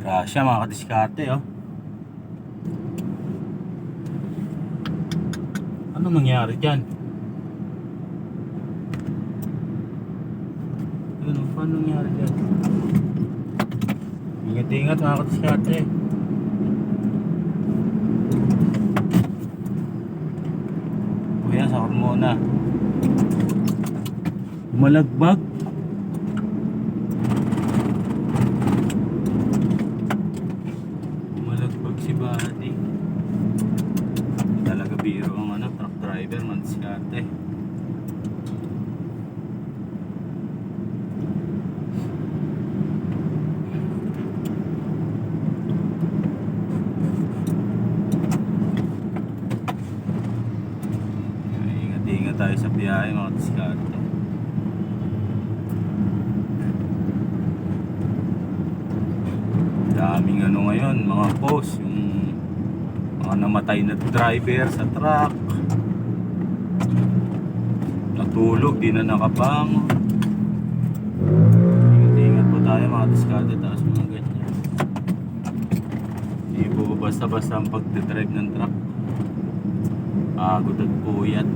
Grasya mga kadiskarte oh. Ano nangyari dyan? Ano, paano nangyari dyan? Ingat-ingat mga kadiskarte. O yan, sa hormona. Malagbag. Malagbag si Buddy. Talaga biro ang ano, truck driver, man diskarte. Ay, Ingat-ingat tayo sa biyahe mga diskarte. daming ano ngayon, mga post, yung mga namatay na driver sa truck. Natulog, di na nakabangon. Ingat-ingat po tayo mga diskarte, tapos mga ganyan. Hindi po basta-basta ang pagdadrive ng truck. Pagod at puyat.